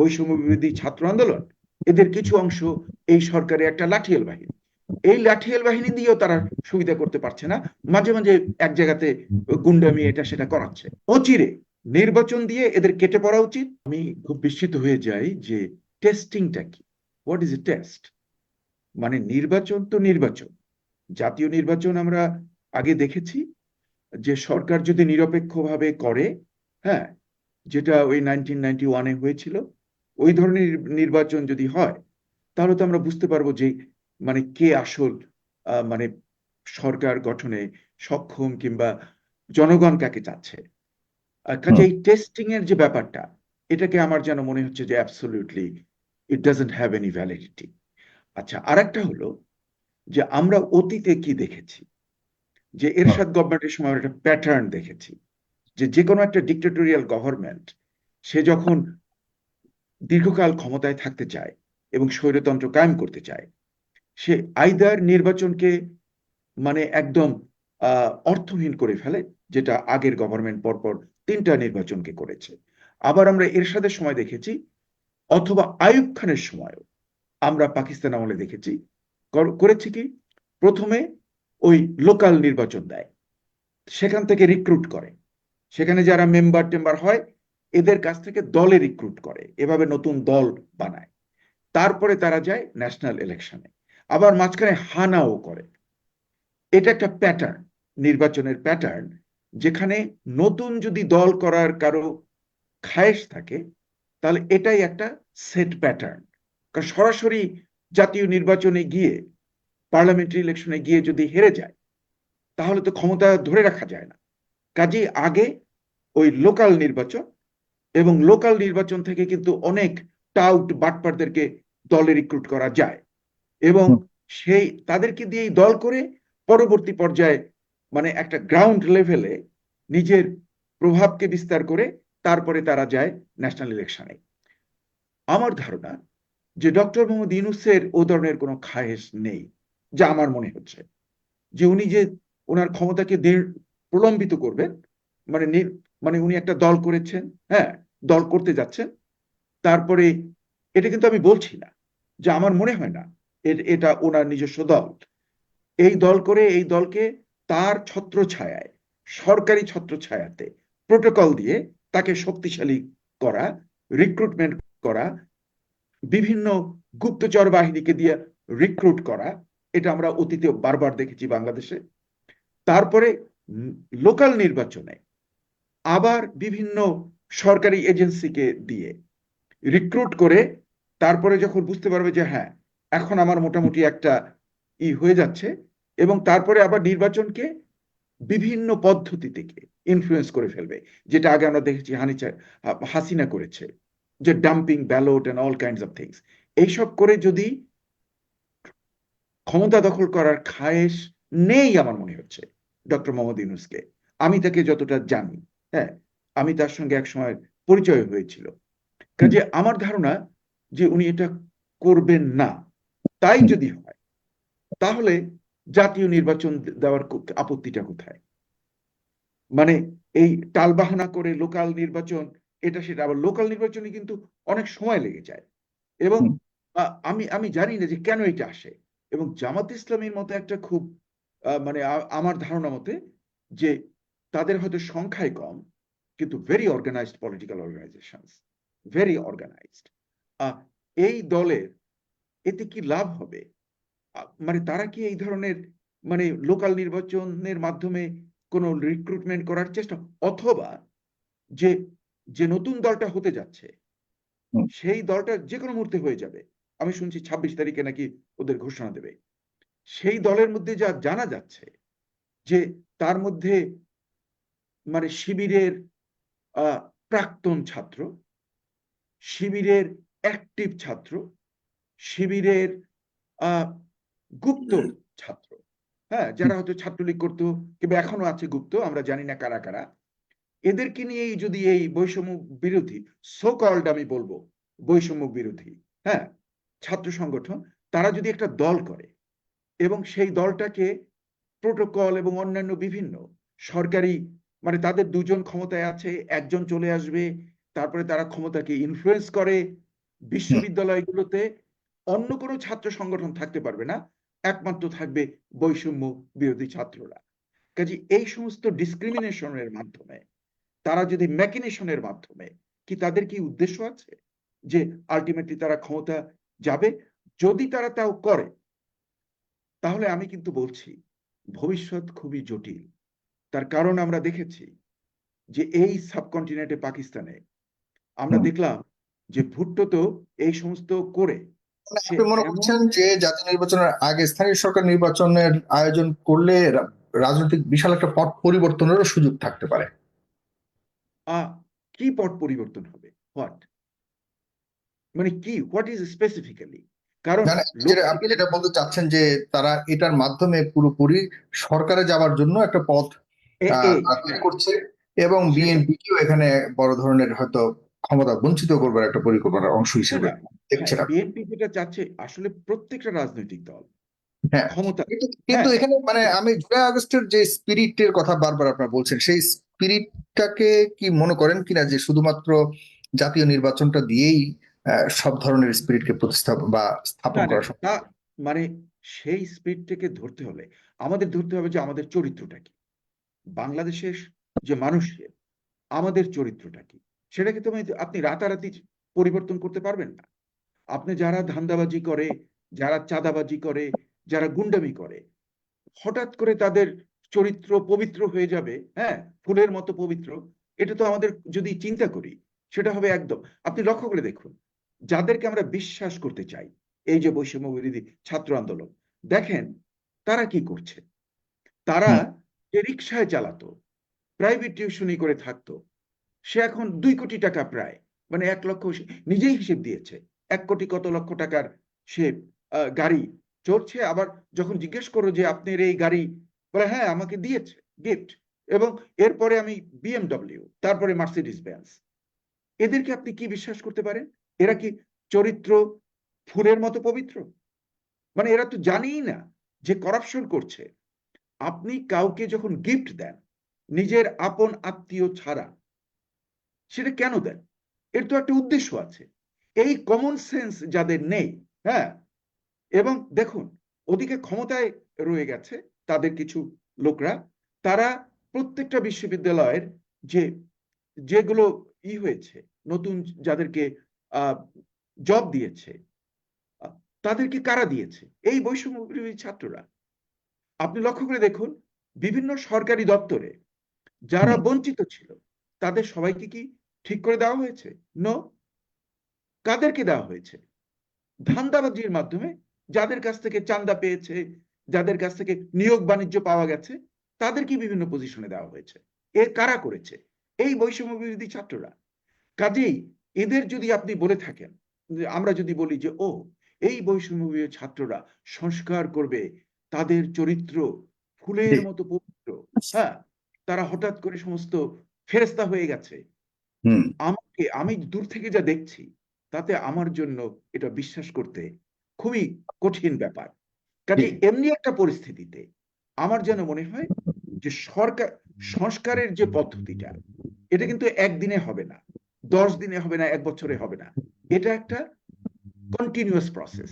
বৈষম্য বিরোধী ছাত্র আন্দোলন, এদের কিছু অংশ এই সরকারের একটা লাঠিয়াল বাহিনী। এই লাঠিয়াল বাহিনী দিয়েও তারা সুবিধা করতে পারছে না। মাঝে মাঝে এক জায়গাতে গুন্ডামি এটা সেটা করাচ্ছে। অচিরে নির্বাচন দিয়ে এদের কেটে পড়া উচিত। আমি খুব বিস্মিত হয়ে যাই যে টেস্টিংটা কি? হোয়াট ইজ এ টেস্ট মানে নির্বাচন তো নির্বাচন। জাতীয় নির্বাচন আমরা আগে দেখেছি যে সরকার যদি নিরপেক্ষভাবে করে হ্যাঁ যেটা ওই নাইনটিন নাইনটি ওয়ানে হয়েছিল ওই ধরনের নির্বাচন যদি হয় তাহলে তো আমরা বুঝতে পারব যে মানে কে আসল মানে সরকার গঠনে সক্ষম কিংবা জনগণ কাকে চাচ্ছে। কাজে এই টেস্টিং এর যে ব্যাপারটা এটাকে আমার যেন মনে হচ্ছে যে absolutely it doesn't have any validity আচ্ছা আর একটা হলো যে আমরা অতীতে কি দেখেছি? যে এরশাদ গভর্নমেন্টের সময় একটা প্যাটার্ন দেখেছি যে যে কোনো একটা ডিক্টেটোরিয়াল গভর্নমেন্ট সে যখন দীর্ঘকাল ক্ষমতায় থাকতে চায় এবং স্বৈরতন্ত্র কায়েম করতে চায়। সে আইদার নির্বাচনকে মানে একদম অর্থহীন করে ফেলে, যেটা আগের গভর্নমেন্ট পরপর তিনটা নির্বাচনকে করেছে। আবার আমরা এরশাদের সময় দেখেছি, অথবা আয়ুব খানের সময়ও আমরা পাকিস্তান আমলে দেখেছি। করেছি কি? প্রথমে ওই লোকাল নির্বাচন দেয়, সেখান থেকে রিক্রুট করে। সেখানে যারা মেম্বার টেম্বার হয় এদের কাছ থেকে দলে রিক্রুট করে, এভাবে নতুন দল বানায়। তারপরে তারা যায় ন্যাশনাল ইলেকশনে আবার মাঝখানে হানাও করে। এটা একটা প্যাটার্ন নির্বাচনের প্যাটার্ন যেখানে নতুন যদি দল করার কারও খায়েশ থাকে, তাহলে এটাই একটা সেট প্যাটার্ন কারণ সরাসরি জাতীয় নির্বাচনে গিয়ে পার্লামেন্টারি ইলেকশনে গিয়ে যদি হেরে যায়, তাহলে তো ক্ষমতা ধরে রাখা যায় না। কাজেই আগে ওই লোকাল নির্বাচন এবং লোকাল নির্বাচন থেকে কিন্তু অনেক টাউট বাটপারদেরকে দলে রিক্রুট করা যায়। এবং সেই তাদেরকে দিয়েই দল করে পরবর্তী পর্যায়ে মানে একটা গ্রাউন্ড লেভেলে নিজের প্রভাবকে বিস্তার করে তারপরে তারা যায় ন্যাশনাল ইলেকশনে আমার ধারণা যে ডক্টর মোহাম্মদ ইউনুসের ও ধরনের কোনো খায়েশ নেই যা আমার মনে হচ্ছে। যে উনি যে ওনার ক্ষমতাকে প্রলম্বিত করবেন মানে মানে উনি একটা দল করেছেন হ্যাঁ দল করতে যাচ্ছেন। তারপরে এটা কিন্তু আমি বলছি না যে আমার মনে হয় না এটা ওনার নিজস্ব দল। এই দল করে, এই দলকে তার ছত্র ছায়ায় সরকারি ছত্র ছায়াতে প্রোটোকল দিয়ে তাকে শক্তিশালী করা রিক্রুটমেন্ট করা, বিভিন্ন গুপ্তচর বাহিনীকে দিয়ে রিক্রুট করা, এটা আমরা অতীতে বারবার দেখেছি বাংলাদেশে। তারপরে লোকাল নির্বাচনে আবার বিভিন্ন সরকারি এজেন্সিকে দিয়ে রিক্রুট করে তারপরে যখন বুঝতে পারবে যে হ্যাঁ এখন আমার মোটামুটি একটা ই হয়ে যাচ্ছে এবং তারপরে আবার নির্বাচনকে বিভিন্ন পদ্ধতি থেকে ইনফ্লুয়েন্স করে ফেলবে। যেটা আগে আমরা দেখেছি হানিচা হাসিনা করেছে যে dumping ballot and all kinds of things এইসব করে যদি ক্ষমতা দখল করার খায়েশ নেই আমার মনে হচ্ছে ডক্টর মোহাম্মদ ইউনুসকে। আমি তাকে যতটা জানি হ্যাঁ আমি তার সঙ্গে এক সময় পরিচয় হয়েছিল। কাজে আমার ধারণা যে উনি এটা করবেন না তাই যদি হয় তাহলে জাতীয় নির্বাচন দেওয়ার আপত্তিটা কোথায়? মানে এই টালবাহানা করে লোকাল নির্বাচন এটা সেটা আবার লোকাল নির্বাচনে কিন্তু অনেক সময় লেগে যায়। এবং আমি আমি জানি না যে কেন এটা আসে। এবং জামাত ইসলামের মতো একটা খুব মানে আমার ধারণা মতে যে তাদের হয়তো সংখ্যায় কম কিন্তু very organised political organisation very organised এই দলের এতে কি লাভ হবে? মানে তারা কি এই ধরনের মানে লোকাল নির্বাচনের মাধ্যমে কোন রিক্রুটমেন্ট করার চেষ্টা অথবা যে যে নতুন দলটা হতে যাচ্ছে সেই দলটা যে কোনো মুহূর্তে হয়ে যাবে। আমি শুনছি ছাব্বিশ তারিখে নাকি ওদের ঘোষণা দেবে। সেই দলের মধ্যে যা জানা যাচ্ছে যে তার মধ্যে মানে শিবিরের প্রাক্তন ছাত্র, শিবিরের অ্যাক্টিভ ছাত্র, শিবিরের গুপ্ত ছাত্র। হ্যাঁ যারা হয়তো ছাত্রলীগ করতো, কিংবা এখনও আছে গুপ্ত, আমরা জানি না কারা কারা। এদেরকে নিয়েই যদি এই বৈষম্য বিরোধী সো কল্ড আমি বলব, বৈষম্য বিরোধী হ্যাঁ ছাত্র সংগঠন, তারা যদি একটা দল করে, এবং সেই দলটাকে প্রোটোকল এবং অন্যান্য বিভিন্ন সরকারি মানে তাদের দুজন ক্ষমতায় আছে, একজন চলে আসবে, তারপরে তারা ক্ষমতাকে ইনফ্লুয়েন্স করে বিশ্ববিদ্যালয়গুলোতে অন্য কোনো ছাত্র সংগঠন থাকতে পারবে না, একমাত্র থাকবে বৈষম্য বিরোধী ছাত্ররা। কাজে এই সমস্ত ডিসক্রিমিনেশনের মাধ্যমে, তারা যদি মেকিনেশনের মাধ্যমে, কি তাদের কি উদ্দেশ্য আছে? যে আলটিমেটলি তারা ক্ষমতা যাবে? যদি তারা তাও করে, তাহলে আমি কিন্তু বলছি, ভবিষ্যৎ খুবই জটিল। তার কারণ আমরা দেখেছি যে এই সাবকন্টিনেন্টে পাকিস্তানে আমরা দেখলাম যে ভুট্টো তো এই সমস্ত করে মানে আপনি মনে করছেন যে জাতীয় নির্বাচনের আগে স্থানীয় সরকার নির্বাচনের আয়োজন করলে রাজনৈতিক বিশাল একটা পট পরিবর্তনেরও সুযোগ থাকতে পারে। কি পট পরিবর্তন হবে? হোয়াট মানে কি? হোয়াট ইজ স্পেসিফিক্যালি কারণ আপনি যেটা বলতে চাচ্ছেন যে তারা এটার মাধ্যমে পুরোপুরি সরকারে যাওয়ার জন্য একটা পথ করছে এবং। বিএনপিকেও এখানে বড় ধরনের হয়তো ক্ষমতা বঞ্চিত করবার একটা পরিকল্পনার অংশ হিসেবে সেটা বিএনপি যেটা চাচ্ছে আসলে প্রত্যেকটা রাজনৈতিক দল হ্যাঁ ক্ষমতা কিন্তু হ্যাঁ। এখানে মানে আমি জুলাই আগস্টের যে স্পিরিটের কথা বারবার আপনারা বলছেন সেই স্পিরিটটাকে কি মনে করেন কিনা যে শুধুমাত্র জাতীয় নির্বাচনটা দিয়েই সব ধরনের স্পিরিটকে প্রতিস্থাপন বা স্থাপন করা সম্ভব মানে সেই স্পিডটাকে ধরতে হলে আমাদের ধরতে হবে যে আমাদের চরিত্রটা কি বাংলাদেশের যে মানুষের আমাদের চরিত্রটা কি? সেটাকে তো আমি- আপনি রাতারাতি পরিবর্তন করতে পারবেন না। আপনি যারা ধান্দাবাজি করে, যারা চাঁদাবাজি করে, যারা গুন্ডামি করে, হঠাৎ করে তাদের চরিত্র পবিত্র হয়ে যাবে হ্যাঁ ফুলের মতো পবিত্র, এটা তো আমাদের যদি চিন্তা করি, সেটা হবে একদম। আপনি লক্ষ্য করে দেখুন, যাদেরকে আমরা বিশ্বাস করতে চাই, এই যে বৈষম্য বিরোধী ছাত্র আন্দোলন, দেখেন তারা কি করছে? তারা। যে রিক্সায় চালাতো প্রাইভেট টিউশনি করে থাকতো, সে এখন দুই কোটি টাকা প্রায় মানে এক লক্ষ নিজেই হিসেব দিয়েছে, এক কোটি কত লক্ষ টাকার সে গাড়ি চড়ছে, আবার যখন জিজ্ঞেস করো যে আপনার এই গাড়ি, বলে হ্যাঁ আমাকে দিয়েছে গিফট এবং এরপরে আমি বিএমডব্লিউ তারপরে মার্সিডিস বেঞ্জ এদেরকে আপনি কি বিশ্বাস করতে পারেন? এরা কি চরিত্র ফুলের মতো পবিত্র? মানে এরা তো জানেই না যে করাপশন করছে। আপনি কাউকে যখন গিফট দেন, নিজের আপন আত্মীয় ছাড়া, সেটা কেন দেন? এর তো একটা উদ্দেশ্য আছে। এই কমন সেন্স যাদের নেই হ্যাঁ? এবং দেখুন, ওদিকে ক্ষমতায় রয়ে গেছে তাদের কিছু লোকরা। তারা প্রত্যেকটা বিশ্ববিদ্যালয়ের যে, যেগুলো ই হয়েছে, নতুন যাদেরকে জব দিয়েছে, তাদেরকে কারা দিয়েছে? এই বৈষম্য ছাত্ররা। আপনি লক্ষ্য করে দেখুন বিভিন্ন সরকারি দপ্তরে যারা বঞ্চিত ছিল তাদের সবাইকে কি ঠিক করে দেওয়া হয়েছে? নো কাদেরকে দেওয়া হয়েছে? ধান্দাবাজির মাধ্যমে যাদের কাছ থেকে চান্দা পেয়েছে যাদের কাছ থেকে নিয়োগ বাণিজ্য পাওয়া গেছে তাদেরকে বিভিন্ন পজিশনে দেওয়া হয়েছে? এ কারা করেছে? এই বৈষম্য বিরোধী ছাত্ররা। কাজেই এদের যদি আপনি বলে থাকেন আমরা যদি বলি যে ও এই বৈষম্য ছাত্ররা সংস্কার করবে তাদের চরিত্র ফুলের মতো পবিত্র। হ্যাঁ তারা হঠাৎ করে সমস্ত ফেরেস্তা হয়ে গেছে। আমাকে আমি দূর থেকে যা দেখছি তাতে আমার জন্য এটা বিশ্বাস করতে খুবই কঠিন ব্যাপার। কাজে এমনি একটা পরিস্থিতিতে আমার যেন মনে হয় যে সরকার সংস্কারের যে পদ্ধতিটা এটা কিন্তু একদিনে হবে না দশ দিনে হবে না এক বছরে হবে না। এটা একটা কন্টিনিউয়াস প্রসেস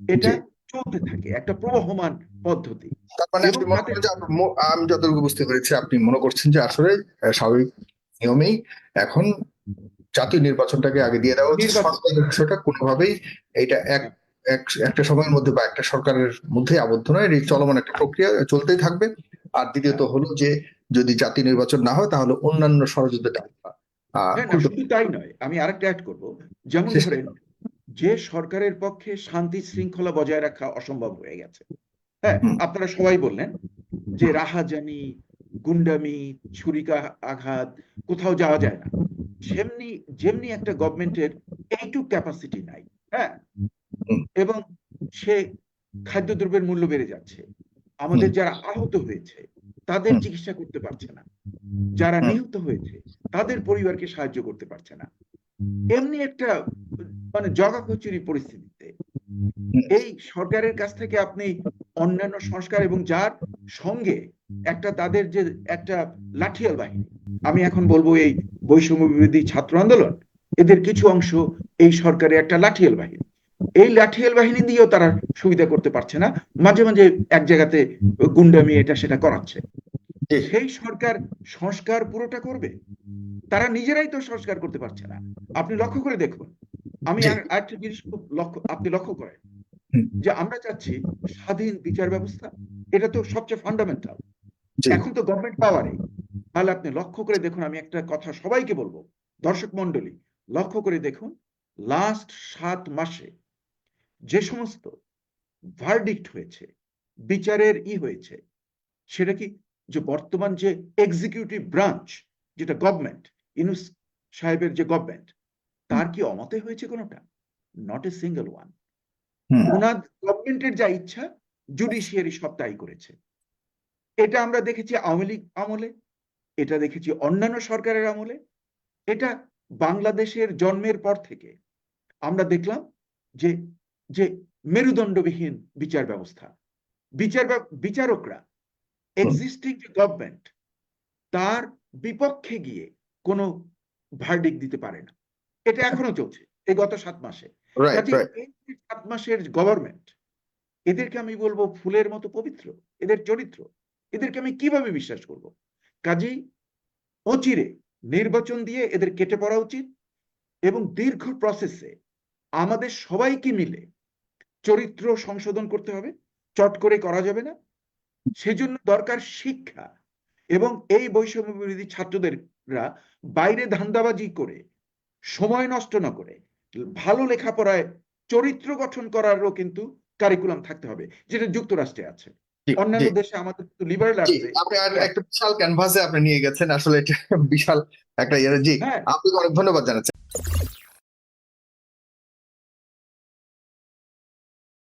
এটা। চলতে থাকে একটা প্রবহমান পদ্ধতি। মানে আমি যতটুকু বুঝতে পেরেছি আপনি মনে করছেন যে আসলে স্বাভাবিক নিয়মেই এখন জাতীয় নির্বাচনটাকে আগে দিয়ে দেওয়া নির্বাচন। কোনোভাবেই এটা এক এক- একটা সময়ের মধ্যে বা একটা সরকারের মধ্যে আবদ্ধ নয় এই চলমান একটা প্রক্রিয়া চলতেই থাকবে। আর দ্বিতীয়ত হলো যে যদি জাতীয় নির্বাচন না হয় তাহলে অন্যান্য ষড়যন্ত্রটা আহ হ্যাঁ শুধু তাই নয় আমি আরেকটা অ্যাড করব। যেমন ধরেন যে সরকারের পক্ষে শান্তি শৃঙ্খলা বজায় রাখা অসম্ভব হয়ে গেছে। হ্যাঁ আপনারা সবাই বললেন যে রাহাজানি গুন্ডামি ছুরিকা আঘাত কোথাও যাওয়া যায় না। যেমনি যেমনি একটা গভর্নমেন্টের এইটুক ক্যাপাসিটি নাই হ্যাঁ? এবং সে খাদ্যদ্রব্যের মূল্য বেড়ে যাচ্ছে। আমাদের যারা আহত হয়েছে তাদের চিকিৎসা করতে পারছে না। যারা নিহত হয়েছে তাদের পরিবারকে সাহায্য করতে পারছে না। এমনি একটা মানে জগা কচুরি পরিস্থিতিতে। এই সরকারের কাছ থেকে আপনি অন্যান্য সংস্কার এবং যার সঙ্গে একটা তাদের যে একটা লাঠিয়াল বাহিনী আমি এখন বলব এই বৈষম্য বিরোধী ছাত্র আন্দোলন এদের কিছু অংশ এই সরকারের একটা লাঠিয়াল বাহিনী। এই লাঠিয়াল বাহিনী দিয়েও তারা সুবিধা করতে পারছে না মাঝে মাঝে এক জায়গাতে গুন্ডামি এটা সেটা করাচ্ছে। সেই সরকার সংস্কার পুরোটা করবে? তারা নিজেরাই তো সংস্কার করতে পারছে না। আপনি লক্ষ্য করে দেখুন আমি। আরেকটা জিনিস খুব লক্ষ্য আপনি লক্ষ্য করেন যে আমরা চাচ্ছি স্বাধীন বিচার ব্যবস্থা। এটা তো সবচেয়ে ফান্ডামেন্টাল এখন তো গভর্নমেন্ট পাওয়ারে তাহলে আপনি লক্ষ্য করে দেখুন আমি একটা কথা সবাইকে বলব দর্শক মন্ডলী লক্ষ্য করে দেখুন লাস্ট সাত মাসে যে সমস্ত ভার্ডিক্ট হয়েছে বিচারের ই হয়েছে সেটা কি যে বর্তমান যে এক্সিকিউটিভ ব্রাঞ্চ যেটা গভর্নমেন্ট ইনুস সাহেবের যে গভর্নমেন্ট তার কি অমতে হয়েছে কোনোটা? নট এ সিঙ্গেল ওয়ান ওনার গভর্নমেন্টের যা ইচ্ছা জুডিশিয়ারি সব তাই করেছে। এটা আমরা দেখেছি আওয়ামী লীগ আমলে এটা দেখেছি অন্যান্য সরকারের আমলে এটা বাংলাদেশের জন্মের পর থেকে আমরা দেখলাম যে যে মেরুদণ্ডবিহীন বিচার ব্যবস্থা। বিচার বিচারকরা এক্সিস্টিং যে গভর্নমেন্ট তার বিপক্ষে গিয়ে কোনো ভার্ডিক দিতে পারে না। এটা এখনও চলছে এই গত সাত মাসে। কাজে সাত মাসের গভর্নমেন্ট এদেরকে আমি বলব ফুলের মতো পবিত্র এদের চরিত্র এদেরকে আমি কীভাবে বিশ্বাস করব? কাজেই অচিরে নির্বাচন দিয়ে এদের কেটে পড়া উচিত এবং দীর্ঘ প্রসেসে আমাদের সবাইকে মিলে চরিত্র সংশোধন করতে হবে চট করে করা যাবে না। সেজন্য দরকার শিক্ষা এবং এই বৈষম্য বিরোধী ছাত্রদেররা বাইরে ধান্দাবাজি করে সময় নষ্ট না করে ভালো লেখাপড়ায় চরিত্র গঠন করারও কিন্তু কারিকুলাম থাকতে হবে যেটা যুক্তরাষ্ট্রে আছে। অন্যান্য দেশে আমাদের লিবারেল আছে আপনি আর একটা বিশাল ক্যানভাসে আপনি নিয়ে গেছেন আসলে এটা বিশাল একটা ইয়ে। জি হ্যাঁ। আপনাকে অনেক ধন্যবাদ জানাচ্ছি।